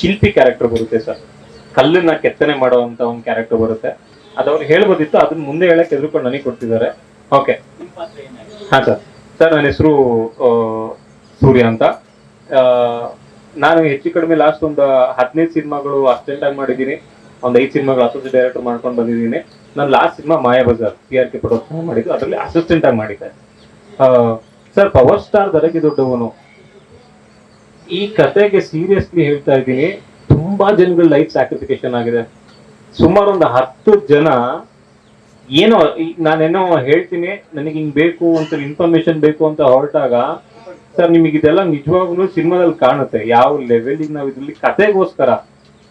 ಶಿಲ್ಪಿ ಕ್ಯಾರೆಕ್ಟರ್ ಬರುತ್ತೆ ಸರ್ ಕಲ್ಲನ್ನ ಕೆತ್ತನೆ ಮಾಡುವಂತ ಒಂದು ಕ್ಯಾರೆಕ್ಟರ್ ಬರುತ್ತೆ. ಅದು ಅವ್ರು ಹೇಳ್ಬೋದಿತ್ತು ಅದನ್ನ ಮುಂದೆ ಹೇಳಕ್ ಎದುರುಕೊಂಡು ನನಗೆ ಕೊಡ್ತಿದ್ದಾರೆ. ಓಕೆ ಹಾ ಸರ್ ಸರ್ ನನ್ನ ಹೆಸರು ಸೂರ್ಯ ಅಂತ. ನಾನು ಹೆಚ್ಚು ಕಡಿಮೆ ಲಾಸ್ಟ್ ಒಂದು ಹದಿನೈದು ಸಿನಿಮಾಗಳು ಅಸ್ಟೆಂಟ್ ಆಗಿ ಮಾಡಿದ್ದೀನಿ. ಒಂದು ಐದು ಸಿನಿಮಾಗಳು ಅಸೋಸಿಯೇಟ್ ಡೈರೆಕ್ಟರ್ ಮಾಡ್ಕೊಂಡು ಬಂದಿದ್ದೀನಿ. ನಾನು last cinema Maya Bazar P R K production ಮಾಡಿದ್ದು. ಅದರಲ್ಲಿ ಅಸಿಸ್ಟೆಂಟ್ ಆಗಿ ಮಾಡಿದ್ದೆ. ಸರ್ ಪವರ್ ಸ್ಟಾರ್ ದರಗಿ ದೊಡ್ಡವನು. ಈ ಕತೆಗೆ ಸೀರಿಯಸ್ಲಿ ಹೇಳ್ತಾ ಇದ್ದೀನಿ, ತುಂಬಾ ಜನಗಳ ಲೈಫ್ ಸ್ಯಾಕ್ರಿಫಿಕೇಶನ್ ಆಗಿದೆ. ಸುಮಾರು ಒಂದು ಹತ್ತು ಜನ ಏನೋ ನಾನೇನೋ ಹೇಳ್ತೀನಿ, ನನಗೆ ಹಿಂಗ್ ಬೇಕು ಅಂತ ಇನ್ಫಾರ್ಮೇಶನ್ ಬೇಕು ಅಂತ ಹೊರಟಾಗ, ಸರ್ ನಿಮಗೆ ಇದೆಲ್ಲ ನಿಜವಾಗ್ಲೂ ಸಿನಿಮಾದಲ್ಲಿ ಕಾಣುತ್ತೆ, ಯಾವ ಲೆವೆಲಿಗೆ ನಾವು ಇದರಲ್ಲಿ ಕತೆಗೋಸ್ಕರ.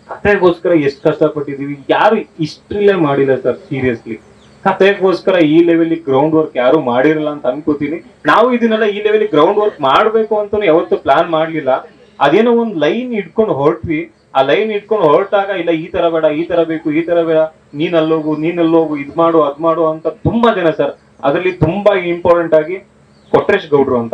ಕತೆಗೋಸ್ಕರ ಎಷ್ಟು ಕಷ್ಟಪಟ್ಟಿದ್ದೀವಿ, ಯಾರು ಇಷ್ಟ್ರಲ್ಲೇ ಮಾಡಿಲ್ಲ ಸರ್ ಸೀರಿಯಸ್ಲಿ ಕತೆಗೋಸ್ಕರ ಈ ಲೆವೆಲ್ ಗ್ರೌಂಡ್ ವರ್ಕ್ ಯಾರು ಮಾಡಿರಲ್ಲ ಅಂತ ಅನ್ಕೋತೀನಿ. ನಾವು ಇದನ್ನೆಲ್ಲ ಈ ಲೆವೆಲ್ ಗ್ರೌಂಡ್ ವರ್ಕ್ ಮಾಡ್ಬೇಕು ಅಂತ ಯಾವತ್ತೂ ಪ್ಲಾನ್ ಮಾಡ್ಲಿಲ್ಲ. ಅದೇನೋ ಒಂದ್ ಲೈನ್ ಇಟ್ಕೊಂಡು ಹೊರಟ್ವಿ. ಆ ಲೈನ್ ಇಟ್ಕೊಂಡು ಹೊರಟಾಗ, ಇಲ್ಲ ಈ ತರ ಬೇಡ, ಈ ತರ ಬೇಕು, ಈ ತರ ಬೇಡ ನೀನ್ ಅಲ್ಲೋಗು ನೀನ್ ಅಲ್ಲೋಗು ಇದ್ ಮಾಡು, ಅದ್ ಮಾಡು ಅಂತ ತುಂಬಾ ಜನ ಸರ್ ಅದರಲ್ಲಿ ತುಂಬಾ ಇಂಪಾರ್ಟೆಂಟ್ ಆಗಿ ಕೊಟ್ರೇಶ್ ಗೌಡ್ರು ಅಂತ.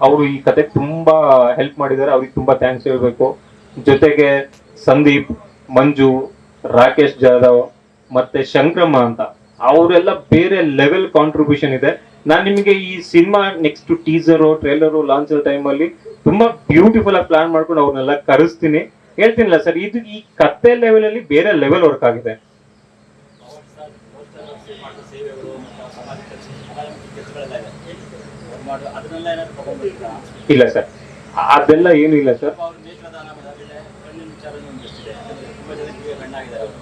ಅವರು ಈ ಕತೆ ತುಂಬಾ ಹೆಲ್ಪ್ ಮಾಡಿದ್ದಾರೆ. ಅವ್ರಿಗೆ ತುಂಬಾ ಥ್ಯಾಂಕ್ಸ್ ಹೇಳ್ಬೇಕು. ಜೊತೆಗೆ ಸಂದೀಪ್, ಮಂಜು, ರಾಕೇಶ್ ಜಾಧವ್ ಮತ್ತೆ ಶಂಕ್ರಮ್ಮ ಅಂತ. ಅವರೆಲ್ಲ ಬೇರೆ ಲೆವೆಲ್ ಕಾಂಟ್ರಿಬ್ಯೂಷನ್ ಇದೆ. ನಾನು ನಿಮಗೆ ಈ cinema next teaser trailer launch time ಅಲ್ಲಿ ತುಂಬಾ ಬ್ಯೂಟಿಫುಲ್ ಆಗಿ ಪ್ಲಾನ್ ಮಾಡ್ಕೊಂಡು ಅವ್ರನ್ನೆಲ್ಲ ಕರೆಸ್ತೀನಿ. ಹೇಳ್ತೀನಿಲ್ಲ ಸರ್ ಇದು ಈ ಕತ್ತೆ ಲೆವೆಲ್ ಅಲ್ಲಿ ಬೇರೆ ಲೆವೆಲ್ ವರ್ಕ್ ಆಗಿದೆ. ಇಲ್ಲ ಸರ್ ಅದೆಲ್ಲ ಏನು ಇಲ್ಲ ಸರ್ ಅವ್ರ ನೇತ್ರದಾನ ಆಗಿದೆ ಕಣ್ಣಿನ ವಿಚಾರ ಒಂದಿಷ್ಟಿದೆ ಯಾಕಂದ್ರೆ ತುಂಬಾ ಜನಕ್ಕೆ ಕಣ್ಣಾಗಿದ್ದಾರೆ ಅವರು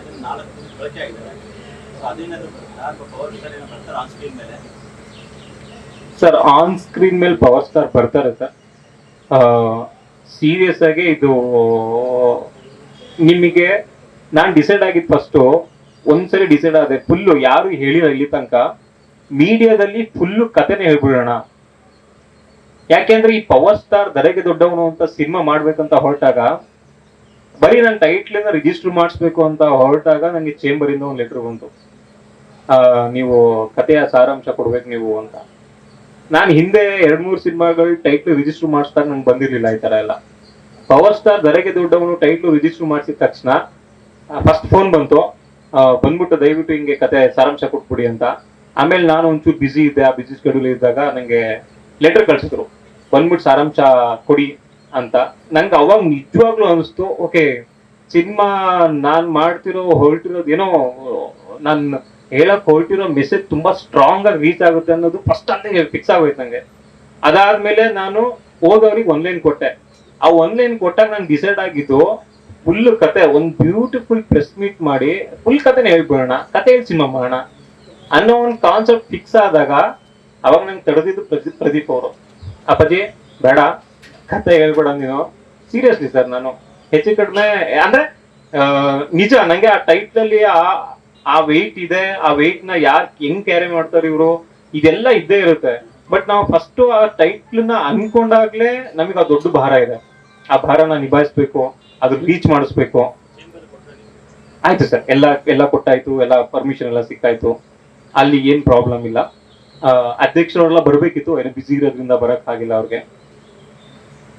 ಇದನ್ನ ನಾಲ್ಕು ದಿನ ಬಳಕೆ ಆಗಿದ್ದಾರೆ ಸೊ ಅದೇನಾದ್ರು ಯಾರು ಪವರ್ ಸ್ಟಾರ್ ಏನೋ ಬರ್ತಾರೆ ಆನ್ ಸ್ಕ್ರೀನ್ ಮೇಲೆ ಸರ್ ಆನ್ ಸ್ಕ್ರೀನ್ ಮೇಲೆ? ಪವರ್ ಸ್ಟಾರ್ ಬರ್ತಾರೆ ಸರ್ ಸೀರಿಯಸ್ ಆಗಿ ಇದು, ನಿಮಗೆ, ನಾನು ಡಿಸೈಡ್ ಆಗಿದ್ದು ಫಸ್ಟು ಒಂದ್ಸರಿ ಡಿಸೈಡ್ ಆದೆ ಫುಲ್ಲು ಯಾರು ಹೇಳಿಲ್ಲ ಇಲ್ಲಿ ತನಕ ಮೀಡಿಯಾದಲ್ಲಿ ಫುಲ್ಲು ಕಥೆನೇ ಹೇಳ್ಬಿಡೋಣ. ಯಾಕೆಂದ್ರೆ ಈ ಪವರ್ ಸ್ಟಾರ್ ದರೆಗೆ ದೊಡ್ಡವನು ಅಂತ ಸಿನಿಮಾ ಮಾಡ್ಬೇಕಂತ ಹೊರಟಾಗ, ಬರೀ ನನ್ನ ಟೈಟ್ಲಿಂದ ರಿಜಿಸ್ಟರ್ ಮಾಡಿಸ್ಬೇಕು ಅಂತ ಹೊರಟಾಗ ನನಗೆ ಚೇಂಬರಿಂದ ಒಂದು ಲೆಟ್ರ್ ಬಂತು. ನೀವು ಕಥೆಯ ಸಾರಾಂಶ ಕೊಡ್ಬೇಕು ನೀವು ಅಂತ. ನಾನು ಹಿಂದೆ ಎರಡ್ ಮೂರು ಸಿನಿಮಾಗಳು ಟೈಟ್ಲ್ ರಿಜಿಸ್ಟರ್ ಮಾಡಿಸ್ದಾಗ ನಂಗೆ ಬಂದಿರ್ಲಿಲ್ಲ ಈ ತರ ಎಲ್ಲ. ಪವರ್ ಸ್ಟಾರ್ ದರೆಗೆ ದೊಡ್ಡವನು ಟೈಟ್ಲ್ ರಿಜಿಸ್ಟರ್ ಮಾಡಿಸಿದ ತಕ್ಷಣ ಫಸ್ಟ್ ಫೋನ್ ಬಂತು. ಬಂದ್ಬಿಟ್ಟು ದಯವಿಟ್ಟು ಹಿಂಗೆ ಕತೆ ಸಾರಾಂಶ ಕೊಟ್ಬಿಡಿ ಅಂತ. ಆಮೇಲೆ ನಾನು ಒಂಚೂರು ಬಿಸಿ ಇದ್ದೆ, ಆ ಬಿಸಿ ಸ್ಕೆಡ್ಯೂಲ್ ಇದ್ದಾಗ ನಂಗೆ ಲೆಟರ್ ಕಳ್ಸಿದ್ರು. ಬಂದ್ಬಿಟ್ಟು ಸಾರಾಂಶ ಕೊಡಿ ಅಂತ. ನಂಗೆ ಅವಾಗ ನಿಜವಾಗ್ಲೂ ಅನಿಸ್ತು, ಓಕೆ, ಸಿನಿಮಾ ನಾನ್ ಮಾಡ್ತಿರೋ, ಹೊರಟಿರೋದು ಏನೋ, ನಾನು ಹೇಳಕ್ ಹೊರಟಿರೋ ಮೆಸೇಜ್ ತುಂಬಾ ಸ್ಟ್ರಾಂಗ್ ಆಗಿ ರೀಚ್ ಆಗುತ್ತೆ ಅನ್ನೋದು ಫಸ್ಟ್ ಅಂತ ಫಿಕ್ಸ್ ಆಗೋಯ್ತು ನಂಗೆ. ಅದಾದ್ಮೇಲೆ ನಾನು ಹೋದವ್ರಿಗೆ ಒನ್ಲೈನ್ ಕೊಟ್ಟೆ. ಆ ಒನ್ಲೈನ್ ಕೊಟ್ಟಾಗ ನಾನು ಡಿಸೈಡ್ ಆಗಿದ್ದು ಫುಲ್ ಕತೆ, ಒಂದ್ ಬ್ಯೂಟಿಫುಲ್ ಪ್ರೆಸ್ ಮೀಟ್ ಮಾಡಿ ಫುಲ್ ಕತೆನೇ ಹೇಳ್ಬಿಡೋಣ, ಕತೆ ಹೇಳಿ ಸಿನಿಮಾ ಮಾಡೋಣ ಅನ್ನೋ ಒಂದು ಕಾನ್ಸೆಪ್ಟ್ ಫಿಕ್ಸ್ ಆದಾಗ ಅವಾಗ ನಂಗೆ ತಡೆದಿದ್ದು ಪ್ರದೀಪ್ ಪ್ರದೀಪ್ ಅವರು. ಅಪ್ಪಾಜಿ, ಬೇಡ, ಕತೆ ಹೇಳ್ಬೇಡ ನೀನು. ಸೀರಿಯಸ್ಲಿ ಸರ್ ನಾನು. ಹೆಚ್ಚು ಕಡಿಮೆ, ಅಂದ್ರೆ ನಿಜ, ನಂಗೆ ಆ ಟೈಪ್ ಅಲ್ಲಿ ಆ ಆ ವೆಯ್ಟ್ ಇದೆ ಆ ವೆಯ್ಟ್ನ ಯಾರ್ ಹೆಂಗ್ ಕ್ಯಾರಿ ಮಾಡ್ತಾರೆ ಇವರು? ಇದೆಲ್ಲ ಇದ್ದೇ ಇರುತ್ತೆ. ಬಟ್ ನಾವು ಫಸ್ಟ್ ಆ ಟೈಟ್ಲ್ನ ಅನ್ಕೊಂಡಾಗ್ಲೇ ನಮಗೆ ಆ ದೊಡ್ಡ ಭಾರ ಇದೆ. ಆ ಭಾರನ ನಿಭಾಯಿಸ್ಬೇಕು ಅದ್ರ ರೀಚ್ ಮಾಡಿಸ್ಬೇಕು. ಆಯ್ತು ಸರ್ ಎಲ್ಲ ಎಲ್ಲ ಕೊಟ್ಟಾಯ್ತು ಎಲ್ಲ ಪರ್ಮಿಷನ್ ಎಲ್ಲ ಸಿಕ್ಕಾಯ್ತು. ಅಲ್ಲಿ ಏನ್ ಪ್ರಾಬ್ಲಮ್ ಇಲ್ಲ. ಆ, ಅಧ್ಯಕ್ಷರವರೆಲ್ಲ ಬರ್ಬೇಕಿತ್ತು ಏನೋ ಬಿಸಿ ಇರೋದ್ರಿಂದ ಬರಕ್ ಆಗಿಲ್ಲ ಅವ್ರಿಗೆ.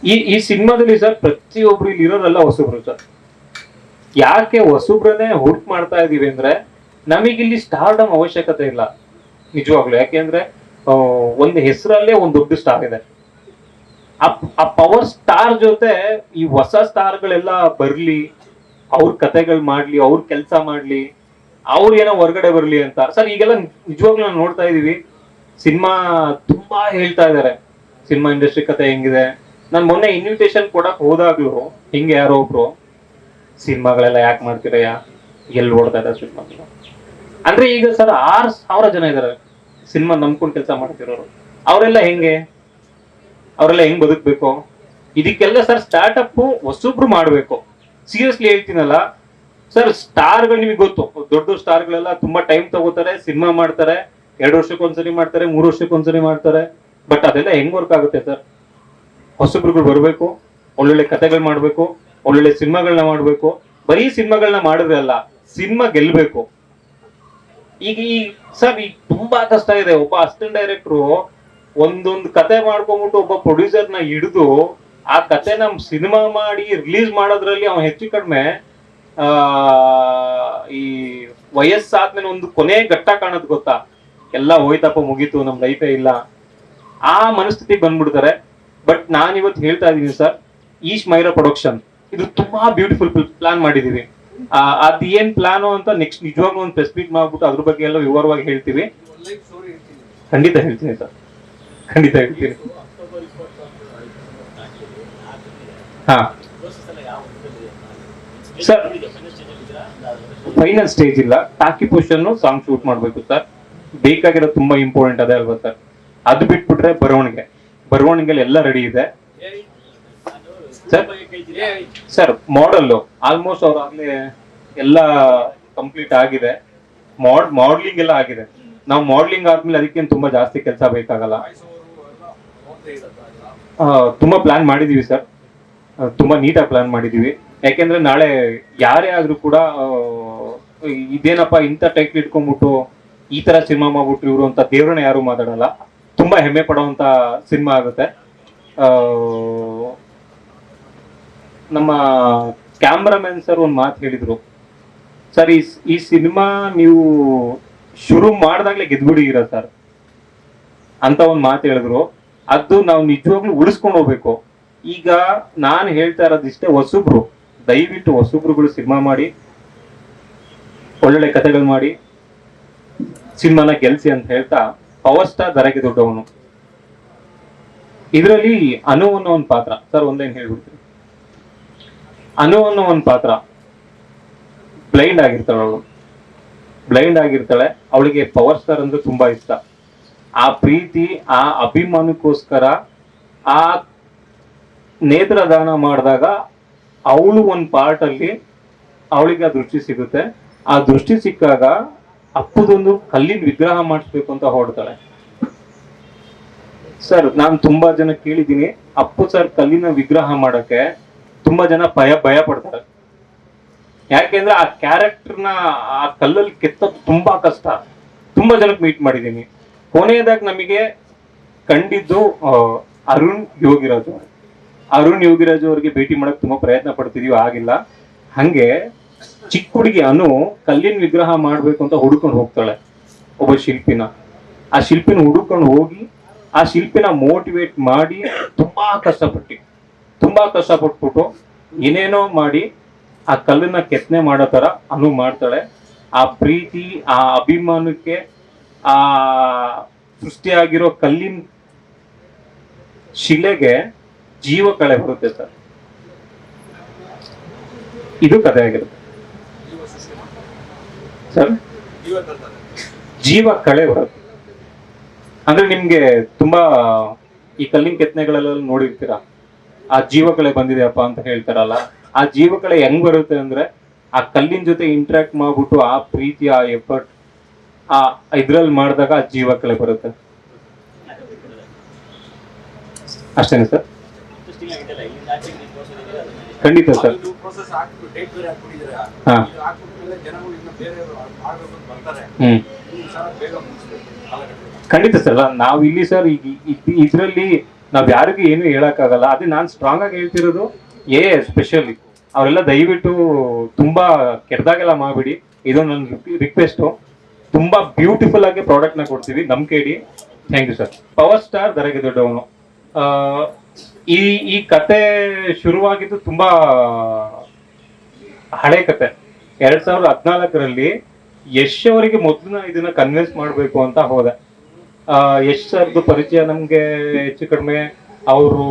ಈ ಈ ಸಿನಿಮಾದಲ್ಲಿ ಸರ್ ಪ್ರತಿಯೊಬ್ರು ಇಲ್ಲಿ ಇರೋರೆಲ್ಲ ಹೊಸಬ್ರು ಸರ್. ಯಾಕೆ ಹೊಸಬ್ರನ್ನೇ ಹುಡುಕ್ ಮಾಡ್ತಾ ಇದೀವಿ ಅಂದ್ರೆ ನಮಗಿಲ್ಲಿ ಸ್ಟಾರ್ಡಮ್ ಅವಶ್ಯಕತೆ ಇಲ್ಲ, ನಿಜವಾಗ್ಲು. ಯಾಕೆಂದ್ರೆ ಒಂದು ಹೆಸರಲ್ಲೇ ಒಂದು ದೊಡ್ಡ ಸ್ಟಾರ್ ಇದೆ. ಆ- ಆ ಪವರ್ ಸ್ಟಾರ್ ಜೊತೆ ಈ ಹೊಸ ಸ್ಟಾರ್ಗಳೆಲ್ಲ ಬರ್ಲಿ, ಅವ್ರ ಕತೆಗಳು ಮಾಡ್ಲಿ, ಅವ್ರ ಕೆಲಸ ಮಾಡ್ಲಿ, ಅವ್ರು ಏನೋ ಹೊರಗಡೆ ಬರ್ಲಿ ಅಂತ. ಸರ್, ಈಗೆಲ್ಲ ನಿಜವಾಗ್ಲೂ ನಾವು ನೋಡ್ತಾ ಇದೀವಿ. ಸಿನಿಮಾ ತುಂಬಾ ಹೇಳ್ತಾ ಇದಾರೆ. ಸಿನಿಮಾ ಇಂಡಸ್ಟ್ರಿ ಕತೆ ಹೆಂಗಿದೆ. ನಾನು ಮೊನ್ನೆ ಇನ್ವಿಟೇಷನ್ ಕೊಡಕ್ ಹೋದಾಗ್ಲೂ, ಹಿಂಗೆ ಯಾರೋ ಒಬ್ರು, ಸಿನಿಮಾಗಳೆಲ್ಲ ಯಾಕೆ ಮಾಡ್ತೀರಯ್ಯ? ಎಲ್ಲಿ ಓಡ್ತಾ ಇದ್ದಾರೆ ಸಿನಿಮಾಗಳು? ಅಂದ್ರೆ ಈಗ ಸರ್ ಆರ್ ಸಾವಿರ ಜನ ಇದಾರೆ. ಸಿನಿಮಾ ನಂಬ್ಕೊಂಡು ಕೆಲಸ ಮಾಡ್ತಿರೋರು. ಅವರೆಲ್ಲ ಹೆಂಗೆ? ಅವರೆಲ್ಲ ಹೆಂಗ್ ಬದುಕ್ಬೇಕು? ಇದಕ್ಕೆಲ್ಲ ಸರ್ ಸ್ಟಾರ್ಟ್ಅಪ್ ಹೊಸೊಬ್ರು ಮಾಡ್ಬೇಕು. ಸೀರಿಯಸ್ಲಿ ಹೇಳ್ತೀನಲ್ಲ, ಸರ್ ಸ್ಟಾರ್ಗಳು ನಿಮಗೆ ಗೊತ್ತು. ದೊಡ್ಡ ಸ್ಟಾರ್ಗಳೆಲ್ಲ ತುಂಬಾ ಟೈಮ್ ತಗೋತಾರೆ, ಸಿನಿಮಾ ಮಾಡ್ತಾರೆ, ಎರಡು ವರ್ಷಕ್ಕೊಂದ್ಸರಿ ಮಾಡ್ತಾರೆ, ಮೂರು ವರ್ಷಕ್ಕೊಂದ್ಸರಿ ಮಾಡ್ತಾರೆ. ಬಟ್ ಅದೆಲ್ಲ ಹೆಂಗ್ ವರ್ಕ್ ಆಗುತ್ತೆ ಸರ್? ಹೊಸಬ್ರುಗಳು ಬರಬೇಕು, ಒಳ್ಳೊಳ್ಳೆ ಕಥೆಗಳು ಮಾಡ್ಬೇಕು, ಒಳ್ಳೊಳ್ಳೆ ಸಿನಿಮಾಗಳನ್ನ ಮಾಡ್ಬೇಕು. ಬರೀ ಸಿನಿಮಾಗಳನ್ನ ಮಾಡಿದ್ರೆ ಅಲ್ಲ, ಸಿನಿಮಾ ಗೆಲ್ಬೇಕು. ಈಗ ಈ ಸರ್ ಈಗ ತುಂಬಾ ಕಷ್ಟ ಇದೆ. ಒಬ್ಬ ಅಸಿಸ್ಟೆಂಟ್ ಡೈರೆಕ್ಟ್ರು ಒಂದೊಂದು ಕತೆ ಮಾಡ್ಕೊಂಡ್ಬಿಟ್ಟು ಒಬ್ಬ ಪ್ರೊಡ್ಯೂಸರ್ನ ಹಿಡಿದು ಆ ಕತೆ ನಮ್ ಸಿನಿಮಾ ಮಾಡಿ ರಿಲೀಸ್ ಮಾಡೋದ್ರಲ್ಲಿ ಅವ್ನು ಹೆಚ್ಚು ಕಡಿಮೆ ಈ ವಯಸ್ಸಾದ್ಮೇಲೆ ಒಂದು ಕೊನೆ ಘಟ್ಟ ಕಾಣೋದು ಗೊತ್ತಾ? ಎಲ್ಲ ಹೋಯ್ತಪ್ಪ, ಮುಗೀತು, ನಮ್ ಲೈಫೇ ಇಲ್ಲ. ಆ ಮನಸ್ಥಿತಿ ಬಂದ್ಬಿಡ್ತಾರೆ. ಬಟ್ ನಾನ್ ಇವತ್ತು ಹೇಳ್ತಾ ಇದೀನಿ ಸರ್, ಈಶ್ ಮೈರಾ ಪ್ರೊಡಕ್ಷನ್ ಇದು ತುಂಬಾ ಬ್ಯೂಟಿಫುಲ್ ಪ್ಲಾನ್ ಮಾಡಿದೀವಿ. ಅದ್ ಏನ್ ಪ್ಲಾನು ಅಂತ ನೆಕ್ಸ್ಟ್ ನಿಜವಾಗ್ಲೂ ಒಂದು ಸ್ಪೆಸಿಫಿಕ್ ಮಾಡ್ಬಿಟ್ಟು ಅದ್ರ ಬಗ್ಗೆ ಎಲ್ಲ ವಿವರವಾಗಿ ಹೇಳ್ತೀವಿ. ಖಂಡಿತ ಹೇಳ್ತೀನಿ ಸರ್. ಖಂಡಿತ ಹೇಳ್ತೀನಿ. ಹಾ. ಸರ್? ಫೈನಲ್ ಸ್ಟೇಜ್ ಇಲ್ಲ. ಟಾಕಿ ಪೋಷನ್ ಸಾಂಗ್ ಶೂಟ್ ಮಾಡ್ಬೇಕು ಸರ್. ಬೇಕಾಗಿರೋ ತುಂಬಾ ಇಂಪಾರ್ಟೆಂಟ್ ಅದೇ ಅಲ್ವಾ ಸರ್. ಅದು ಬಿಟ್ಬಿಟ್ರೆ ಬರವಣಿಗೆ. ಬರವಣಿಗೆಲಿ ಎಲ್ಲ ರೆಡಿ ಇದೆ. ಸರ್ ಮಾಡಲ್ ಆಲ್ಮೋಸ್ಟ್ ಅವ್ರು ಆಗ್ಲೇ ಎಲ್ಲ ಕಂಪ್ಲೀಟ್ ಆಗಿದೆ. ಮಾಡ್ ಮಾಡ್ಲಿಂಗ್ ಎಲ್ಲ ಆಗಿದೆ. ನಾವು ಮಾಡ್ಲಿಂಗ್ ಆದ್ಮೇಲೆ ಅದಕ್ಕೇನು ತುಂಬಾ ಜಾಸ್ತಿ ಕೆಲಸ ಬೇಕಾಗಲ್ಲ. ತುಂಬಾ ಪ್ಲಾನ್ ಮಾಡಿದೀವಿ ಸರ್ ತುಂಬಾ ನೀಟಾಗಿ ಪ್ಲಾನ್ ಮಾಡಿದೀವಿ. ಯಾಕೆಂದ್ರೆ ನಾಳೆ ಯಾರೇ ಆದ್ರೂ ಕೂಡ ಇದೇನಪ್ಪ ಇಂಥ ಟೈಪ್ ಇಟ್ಕೊಂಡ್ಬಿಟ್ಟು ಈ ತರ ಸಿನಿಮಾ ಮಾಡ್ಬಿಟ್ರು ಇವರು ಅಂತ ದೇವ್ರನ್ನ ಯಾರು ಮಾತಾಡಲ್ಲ. ತುಂಬಾ ಹೆಮ್ಮೆ ಪಡುವಂತ ಸಿನಿಮಾ ಆಗುತ್ತೆ. ನಮ್ಮ ಕ್ಯಾಮ್ರಾಮನ್ ಸರ್ ಒಂದು ಮಾತು ಹೇಳಿದ್ರು. ಸರ್, ಈ ಈ ಸಿನಿಮಾ ನೀವು ಶುರು ಮಾಡ್ದಾಗ್ಲೇ ಗೆದ್ಬಿಡಿಗಿರ ಸರ್? ಅಂತ ಒಂದು ಮಾತು ಹೇಳಿದ್ರು. ಅದು ನಾವು ನಿಜವಾಗ್ಲೂ ಉಳಿಸ್ಕೊಂಡು ಹೋಗ್ಬೇಕು. ಈಗ ನಾನು ಹೇಳ್ತಾ ಇರೋದು ಇಷ್ಟೇ ಹೊಸಬ್ರು. ದಯವಿಟ್ಟು ಹೊಸಬ್ರುಗಳು ಸಿನಿಮಾ ಮಾಡಿ, ಒಳ್ಳೊಳ್ಳೆ ಕಥೆಗಳು ಮಾಡಿ, ಸಿನಿಮಾನ ಗೆಲ್ಸಿ ಅಂತ ಹೇಳ್ತಾ ಪವರ್ ಸ್ಟಾರ್ ದರಗೆ ದೊಡ್ಡವನು. ಇದರಲ್ಲಿ ಅನು ಅನ್ನೋ ಒಂದು ಪಾತ್ರ. ಸರ್, ಒಂದೇನು ಹೇಳ್ಬಿಡ್ತೀನಿ ಅನು ಅನ್ನೋ ಒಂದು ಪಾತ್ರ. ಬ್ಲೈಂಡ್ ಆಗಿರ್ತಾಳೆ ಅವಳು. ಬ್ಲೈಂಡ್ ಆಗಿರ್ತಾಳೆ. ಅವಳಿಗೆ ಪವರ್ ಸ್ಟಾರ್ ಅಂದ್ರೆ ತುಂಬಾ ಇಷ್ಟ. ಆ ಪ್ರೀತಿ, ಆ ಅಭಿಮಾನಕ್ಕೋಸ್ಕರ ಆ ನೇತ್ರದಾನ ಮಾಡಿದಾಗ ಅವಳು ಒಂದು ಪಾರ್ಟ್ ಅಲ್ಲಿ ಅವಳಿಗೆ ಆ ದೃಷ್ಟಿ ಸಿಗುತ್ತೆ. ಆ ದೃಷ್ಟಿ ಸಿಕ್ಕಾಗ ಅಪ್ಪದೊಂದು ಕಲ್ಲಿನ ವಿಗ್ರಹ ಮಾಡಿಸ್ಬೇಕು ಅಂತ ಹೊರಡ್ತಾಳೆ. ಸರ್ ನಾನು ತುಂಬಾ ಜನ ಕೇಳಿದ್ದೀನಿ. ಅಪ್ಪು ಸರ್ ಕಲ್ಲಿನ ವಿಗ್ರಹ ಮಾಡಕ್ಕೆ ತುಂಬಾ ಜನ ಭಯ ಭಯ ಪಡ್ತಾರೆ. ಯಾಕೆಂದ್ರೆ ಆ ಕ್ಯಾರೆಕ್ಟರ್ನ ಆ ಕಲ್ಲಲ್ಲಿ ಕೆತ್ತೋದು ತುಂಬಾ ಕಷ್ಟ. ತುಂಬಾ ಜನಕ್ಕೆ ಮೀಟ್ ಮಾಡಿದ್ದೀನಿ. ಕೊನೆಯದಾಗಿ ನಮಗೆ ಕಂಡಿದ್ದು ಅರುಣ್ ಯೋಗಿರಾಜು ಅರುಣ್ ಯೋಗಿರಾಜು ಅವರಿಗೆ ಭೇಟಿ ಮಾಡಕ್ ತುಂಬಾ ಪ್ರಯತ್ನ ಪಡ್ತಿದೀವಿ, ಆಗಿಲ್ಲ. ಹಂಗೆ ಚಿಕ್ಕ ಹುಡುಗಿ ಅನು ಕಲ್ಲಿನ ವಿಗ್ರಹ ಮಾಡ್ಬೇಕು ಅಂತ ಹುಡುಕೊಂಡು ಹೋಗ್ತಾಳೆ, ಒಬ್ಬ ಶಿಲ್ಪಿನ. ಆ ಶಿಲ್ಪಿನ ಹುಡುಕೊಂಡು ಹೋಗಿ, ಆ ಶಿಲ್ಪಿನ ಮೋಟಿವೇಟ್ ಮಾಡಿ ತುಂಬಾ ಕಷ್ಟಪಟ್ಟು. ತುಂಬಾ ಕಷ್ಟಪಟ್ಬಿಟ್ಟು ಏನೇನೋ ಮಾಡಿ ಆ ಕಲ್ಲನ್ನ ಕೆತ್ತನೆ ಮಾಡೋ ತರ ಅನು ಮಾಡ್ತಾಳೆ. ಆ ಪ್ರೀತಿ, ಆ ಅಭಿಮಾನಕ್ಕೆ, ಆ ಸೃಷ್ಟಿಯಾಗಿರೋ ಕಲ್ಲಿನ ಶಿಲೆಗೆ ಜೀವ ಕಳೆ ಬರುತ್ತೆ ಸರ್. ಇದು ಕಥೆ ಆಗಿರುತ್ತೆ. ಸರ್? ಜೀವ ಕಳೆ ಬರುತ್ತೆ. ಅಂದ್ರೆ ನಿಮ್ಗೆ ತುಂಬಾ ಈ ಕಲ್ಲಿನ ಕೆತ್ತನೆಗಳೆಲ್ಲ ನೋಡಿರ್ತೀರಾ? ಆ ಜೀವಕಳೆ ಬಂದಿದೆಯಪ್ಪ ಅಂತ ಹೇಳ್ತಾರಲ್ಲ ಆ ಜೀವಕಳೆ ಹೆಂಗ್ ಬರುತ್ತೆ ಅಂದ್ರೆ ಆ ಕಲ್ಲಿನ ಜೊತೆ ಇಂಟ್ರಾಕ್ಟ್ ಮಾಡ್ಬಿಟ್ಟು ಆ ಪ್ರೀತಿ ಆ ಎಫರ್ಟ್ ಆ ಇದ್ರಲ್ಲಿ ಮಾಡಿದಾಗ ಆ ಜೀವಕಳೆ ಬರುತ್ತೆ. ಅಷ್ಟೇನೆ ಸರ್? ಖಂಡಿತ ಸರ್. ಖಂಡಿತ ಸರ್. ನಾವು ಇಲ್ಲಿ ಸರ್ ಈಗ ಇದ್ರಲ್ಲಿ ನಾವ್ ಯಾರಿಗೂ ಏನು ಹೇಳೋಕ್ಕಾಗಲ್ಲ. ಅದೇ ನಾನು ಸ್ಟ್ರಾಂಗ್ ಆಗಿ ಹೇಳ್ತಿರೋದು ಏ ಸ್ಪೆಷಲಿ ಅವರೆಲ್ಲ ದಯವಿಟ್ಟು ತುಂಬಾ ಕೆಟ್ಟದಾಗೆಲ್ಲ ಮಾಡಿಬಿಡಿ. ಇದು ನನ್ನ ರಿಕ್ವೆಸ್ಟ್ ತುಂಬಾ ಬ್ಯೂಟಿಫುಲ್ ಆಗಿ ಪ್ರಾಡಕ್ಟ್ನ ಕೊಡ್ತೀವಿ. ನಂಬಿಕೆ ಇಡಿ thank you sir power star ದರಗೆ ದೊಡ್ಡವನು. ಈ ಈ ಕತೆ ಶುರುವಾಗಿದ್ದು ತುಂಬಾ ಹಳೆ ಕತೆ. ಎರಡು ಸಾವಿರದ ಹದಿನಾಲ್ಕರಲ್ಲಿ ಯಶ್ ಅವರಿಗೆ ಮೊದಲು ಇದನ್ನ ಕನ್ವಿನ್ಸ್ ಮಾಡಬೇಕು ಅಂತ ಹೋದೆ. ಯಶ್ ಸರ್ದು ಪರಿಚಯ ನಮ್ಗೆ ಹೆಚ್ಚು ಕಡಿಮೆ? ಅವರು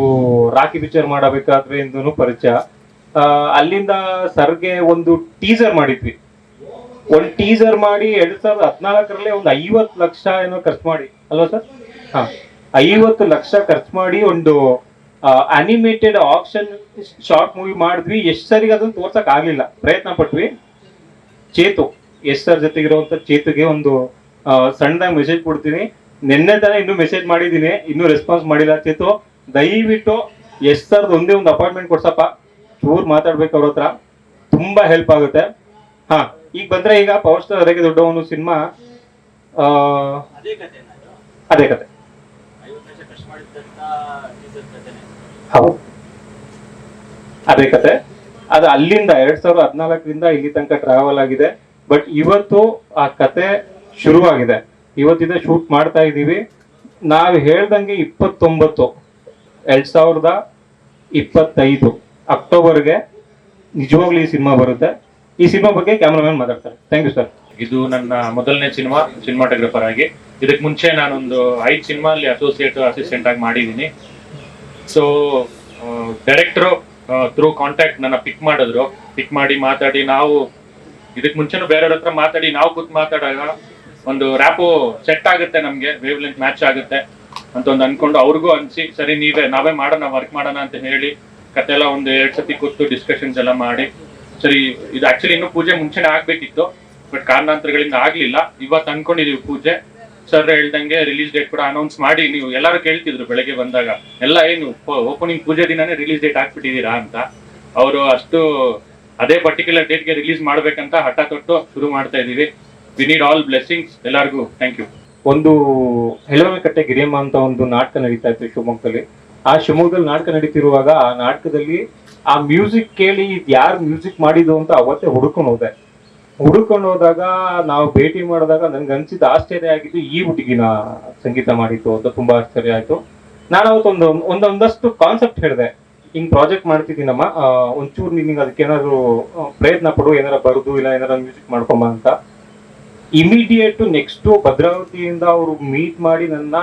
ರಾಕಿ ಪಿಕ್ಚರ್ ಮಾಡಬೇಕಾದ್ರೆ ಇಂದನು ಪರಿಚಯ. ಅಲ್ಲಿಂದ ಸರ್ಗೆ ಒಂದು ಟೀಸರ್ ಮಾಡಿದ್ವಿ. ಒಂದು ಟೀಸರ್ ಮಾಡಿ ಎರಡ್ ಸಾವಿರದ ಹದಿನಾಲ್ಕರಲ್ಲಿ ಒಂದು ಐವತ್ತು ಲಕ್ಷ ಏನೋ ಖರ್ಚು ಮಾಡಿ. ಅಲ್ವಾ ಸರ್? ಹಾ. ಐವತ್ತು ಲಕ್ಷ ಖರ್ಚು ಮಾಡಿ ಒಂದು ಅನಿಮೇಟೆಡ್ ಆಪ್ಷನ್ ಶಾರ್ಟ್ ಮೂವಿ ಮಾಡಿದ್ವಿ. ಎಷ್ಟು ಸರಿಗೆ ಅದನ್ನ ತೋರ್ಸಕ್ ಆಗ್ಲಿಲ್ಲ. ಪ್ರಯತ್ನ ಪಟ್ವಿ. ಚೇತು ಎಸ್ ಸರ್ ಜೊತೆಗಿರುವಂತ ಚೇತುಗೆ ಒಂದು ಸಣ್ಣದಾಗಿ ಮೆಸೇಜ್ ಕೊಡ್ತೀನಿ. ನಿನ್ನೆ ತಾನೇ ಇನ್ನೂ ಮೆಸೇಜ್ ಮಾಡಿದ್ದೀನಿ ಇನ್ನೂ ರೆಸ್ಪಾನ್ಸ್ ಮಾಡಿಲ್ಲ. ಚೇತು ದಯವಿಟ್ಟು ಎಷ್ಟ್ ಸರ್ದು ಒಂದೇ ಒಂದು ಅಪಾಯಿಂಟ್ಮೆಂಟ್ ಕೊಡ್ಸಪ್ಪ. ಚೂರ್ ಮಾತಾಡ್ಬೇಕು ಅವ್ರ ಹತ್ರ. ತುಂಬಾ ಹೆಲ್ಪ್ ಆಗುತ್ತೆ. ಹಾ ಈಗ ಬಂದ್ರೆ ಈಗ ಪವರ್ ಸ್ಟಾರ್ ಅದಕ್ಕೆ ದೊಡ್ಡವನು ಸಿನಿಮಾ ಅದೇ ಕತೆ ಹೌದು. ಅದೇ ಕತೆ. ಅದು ಅಲ್ಲಿಂದ ಎರಡ್ ಸಾವಿರದ ಹದಿನಾಲ್ಕರಿಂದ ಇಲ್ಲಿ ತನಕ ಟ್ರಾವೆಲ್ ಆಗಿದೆ. ಬಟ್ ಇವತ್ತು ಆ ಕತೆ ಶುರುವಾಗಿದೆ. ಇವತ್ತಿಂದ ಶೂಟ್ ಮಾಡ್ತಾ ಇದ್ದೀವಿ. ನಾವು ಹೇಳ್ದಂಗೆ ಇಪ್ಪತ್ತೊಂಬತ್ತು, ಎರಡ್ ಸಾವಿರದ ಇಪ್ಪತ್ತೈದು ಅಕ್ಟೋಬರ್ಗೆ ನಿಜವಾಗ್ಲೂ ಈ ಸಿನಿಮಾ ಬರುತ್ತೆ. ಈ ಸಿನಿಮಾ ಬಗ್ಗೆ ಕ್ಯಾಮ್ರಾಮನ್ ಮಾತಾಡ್ತಾರೆ. ಥ್ಯಾಂಕ್ ಯು ಸರ್ ಇದು ನನ್ನ ಮೊದಲನೇ ಸಿನಿಮಾ ಸಿನಿಮಾಟೋಗ್ರಫರ್ ಆಗಿ. ಇದಕ್ಕೆ ಮುಂಚೆ ನಾನೊಂದು ಐದು ಸಿನಿಮಾ ಅಲ್ಲಿ ಅಸೋಸಿಯೇಟ್ ಅಸಿಸ್ಟೆಂಟ್ ಆಗಿ ಮಾಡಿದ್ದೀನಿ. ಸೊ ಡೈರೆಕ್ಟ್ರು ಥ್ರೂ ಕಾಂಟ್ಯಾಕ್ಟ್ ನನ್ನ ಪಿಕ್ ಮಾಡಿದ್ರು. ಪಿಕ್ ಮಾಡಿ ಮಾತಾಡಿ ನಾವು ಇದಕ್ಕೆ ಮುಂಚೆನೂ ಬೇರೆಯವ್ರ ಹತ್ರ ಮಾತಾಡಿ ನಾವು ಕೂತ್ ಮಾತಾಡಾಗ ಒಂದು ರ್ಯಾಪು ಸೆಟ್ ಆಗುತ್ತೆ ನಮಗೆ ವೇವ್ ಲೆಂತ್ ಮ್ಯಾಚ್ ಆಗುತ್ತೆ ಅಂತ ಒಂದು ಅನ್ಕೊಂಡು ಅವ್ರಿಗೂ ಅನ್ಸಿ, ಸರಿ, ನೀವೇ, ನಾವೇ ಮಾಡೋಣ ವರ್ಕ್ ಮಾಡೋಣ ಅಂತ ಹೇಳಿ ಕತೆ ಎಲ್ಲ ಒಂದು ಎರಡು ಸತಿ ಕೂತು ಡಿಸ್ಕಷನ್ಸ್ ಎಲ್ಲ ಮಾಡಿ. ಸರಿ, ಇದು ಆಕ್ಚುಲಿ ಇನ್ನೂ ಪೂಜೆ ಮುಂಚೆನೆ ಆಗ್ಬೇಕಿತ್ತು ಬಟ್ ಕಾರಣಾಂತರಗಳಿಂದ ಆಗ್ಲಿಲ್ಲ. ಇವತ್ತು ಅನ್ಕೊಂಡಿದೀವಿ ಪೂಜೆ. ಸರ್ ಹೇಳ್ದಂಗೆ ರಿಲೀಸ್ ಡೇಟ್ ಕೂಡ ಅನೌನ್ಸ್ ಮಾಡಿ, ನೀವು ಎಲ್ಲರೂ ಕೇಳ್ತಿದ್ರು ಬೆಳಗ್ಗೆ ಬಂದಾಗ. ಎಲ್ಲ ಏನು ಓಪನಿಂಗ್ ಪೂಜೆ ದಿನಾನೇ ರಿಲೀಸ್ ಡೇಟ್ ಹಾಕ್ಬಿಟ್ಟಿದ್ದೀರಾ ಅಂತ. ಅವರು ಅಷ್ಟು, ಅದೇ ಪರ್ಟಿಕ್ಯುಲರ್ ಡೇಟ್ಗೆ ರಿಲೀಸ್ ಮಾಡ್ಬೇಕಂತ ಹಠ ತೊಟ್ಟು ಶುರು ಮಾಡ್ತಾ ಇದೀವಿ ವಿ ನೀಡ್ ಆಲ್ ಬ್ಲೆಸ್ಸಿಂಗ್ಸ್ ಎಲ್ಲರಿಗೂ ಥ್ಯಾಂಕ್ ಯು ಒಂದು ಕಟ್ಟೆ ಗಿರಿಯಮ್ಮ ಅಂತ ಒಂದು ನಾಟಕ ನಡೀತಾ ಇತ್ತು ಶಿವಮೊಗ್ಗದಲ್ಲಿ. ಆ ಶಿವಮೊಗ್ಗದಲ್ಲಿ ನಾಟಕ ನಡೀತಿರುವಾಗ ಆ ನಾಟಕದಲ್ಲಿ ಆ ಮ್ಯೂಸಿಕ್ ಕೇಳಿ ಯಾರು ಮ್ಯೂಸಿಕ್ ಮಾಡಿದ್ದು ಅಂತ ಅವತ್ತೇ ಹುಡುಕೊಂಡು ಹೋದೆ. ಹುಡುಕೊಂಡು ಹೋದಾಗ ನಾವು ಭೇಟಿ ಮಾಡಿದಾಗ ನನ್ಗೆ ಅನ್ಸಿದ ಆಶ್ಚರ್ಯ ಆಗಿದ್ದು ಈ ಹುಡುಗಿನ ಸಂಗೀತ ಮಾಡಿತ್ತು ಅಂತ ತುಂಬಾ ಆಶ್ಚರ್ಯ ಆಯ್ತು. ನಾನು ಅವತ್ತೊಂದು ಒಂದೊಂದಷ್ಟು ಕಾನ್ಸೆಪ್ಟ್ ಹೇಳಿದೆ. ಹಿಂಗ್ ಪ್ರಾಜೆಕ್ಟ್ ಮಾಡ್ತಿದ್ದೀನಮ್ಮ ಒಂಚೂರು ನಿನಗೆ ಅದಕ್ಕೆ ಏನಾದ್ರು ಪ್ರಯತ್ನ ಪಡು ಏನಾರ ಬರುದು, ಇಲ್ಲ ಏನಾರ ಮ್ಯೂಸಿಕ್ ಮಾಡ್ಕೊಂಬ ಅಂತ. ಇಮಿಡಿಯೇಟ್ ನೆಕ್ಸ್ಟ್ ಭದ್ರಾವತಿಯಿಂದ ಅವರು ಮೀಟ್ ಮಾಡಿ ನನ್ನ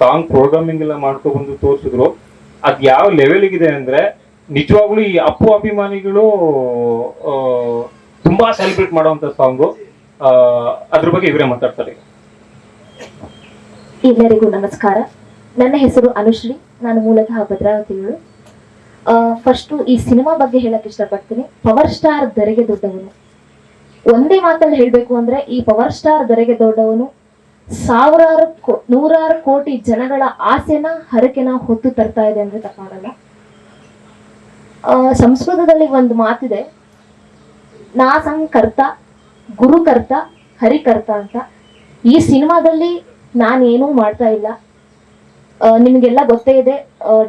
ಸಾಂಗ್ ಪ್ರೋಗ್ರಾಮಿಂಗ್ ಎಲ್ಲ ಮಾಡ್ಕೊ ಬಂದು ತೋರಿಸಿದ್ರು. ಅದ್ ಯಾವ ಲೆವೆಲ್ಗಿದೆ ಅಂದ್ರೆ ನಿಜವಾಗ್ಲೂ ಈ ಅಪ್ಪು ಅಭಿಮಾನಿಗಳು ತುಂಬಾ ಸೆಲೆಬ್ರೇಟ್ ಮಾಡುವಂತ ಸಾಂಗು ಅದ್ರ ಬಗ್ಗೆ ಇವರೇ ಮಾತಾಡ್ತಾರೆ. ಎಲ್ಲರಿಗೂ ನಮಸ್ಕಾರ. ನನ್ನ ಹೆಸರು ಅನುಶ್ರೀ. ನಾನು ಮೂಲತಃ ಭದ್ರಾವತಿಗಳು ಫಸ್ಟು ಈ ಸಿನಿಮಾ ಬಗ್ಗೆ ಹೇಳಕ್ ಇಷ್ಟಪಡ್ತೀನಿ. ಪವರ್ ಸ್ಟಾರ್ ದರೆಗೆ ದೊಡ್ಡವನು. ಒಂದೇ ಮಾತಲ್ಲಿ ಹೇಳಬೇಕು ಅಂದ್ರೆ ಈ ಪವರ್ ಸ್ಟಾರ್ ದೊರೆಗೆ ದೊಡ್ಡವನು ಸಾವಿರಾರು ನೂರಾರು ಕೋಟಿ ಜನಗಳ ಆಸೆನ ಹರಕೆನ ಹೊತ್ತು ತರ್ತಾ ಇದೆ ಅಂದ್ರೆ ತಪ್ಪಾಗಲ್ಲ ಸಂಸ್ಕೃತದಲ್ಲಿ ಒಂದು ಮಾತಿದೆ ನಾ ಸಂಕರ್ತ ಗುರುಕರ್ತ ಹರಿಕರ್ತ ಅಂತ. ಈ ಸಿನಿಮಾದಲ್ಲಿ ನಾನೇನೂ ಮಾಡ್ತಾ ಇಲ್ಲ. ನಿಮಗೆಲ್ಲ ಗೊತ್ತೇ ಇದೆ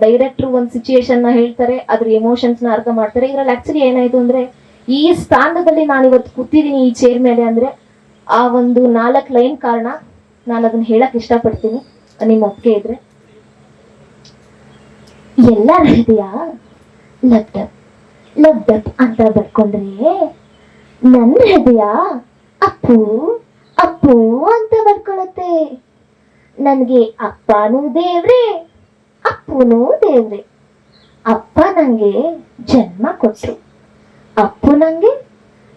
ಡೈರೆಕ್ಟ್ರು ಒಂದು ಸಿಚುಯೇಷನ್ನ ಹೇಳ್ತಾರೆ, ಅದ್ರ ಎಮೋಷನ್ಸ್ನ ಅರ್ಥ ಮಾಡ್ತಾರೆ. ಇದರಲ್ಲಿ ಆ್ಯಕ್ಚುಲಿ ಏನಾಯ್ತು ಅಂದ್ರೆ ಈ ಸ್ಥಾನದಲ್ಲಿ ನಾನು ಇವತ್ತು ಕೂತಿದ್ದೀನಿ ಈ ಚೇರ್ ಮೇಲೆ ಅಂದ್ರೆ ಆ ಒಂದು ನಾಲ್ಕು ಲೈನ್ ಕಾರಣ ನಾನು ಅದನ್ನ ಹೇಳಕ್ ಇಷ್ಟಪಡ್ತೀನಿ. ನಿಮ್ಮ ಒಪ್ಪಿಗೆ ಇದ್ರೆ. ಎಲ್ಲರ ಹೃದಯ ಲಬ್ಡಬ್ ಲಬ್ಡಬ್ ಅಂತ ಬರ್ಕೊಂಡ್ರೆ ನನ್ನ ಹೃದಯ ಅಪ್ಪು ಅಪ್ಪು ಅಂತ ಬರ್ಕೊಳತ್ತೆ. ನನಗೆ ಅಪ್ಪನೂ ದೇವ್ರೆ ಅಪ್ಪನೂ ದೇವ್ರೆ. ಅಪ್ಪ ನನಗೆ ಜನ್ಮ ಕೊಟ್ರು. ಅಪ್ಪು ನಂಗೆ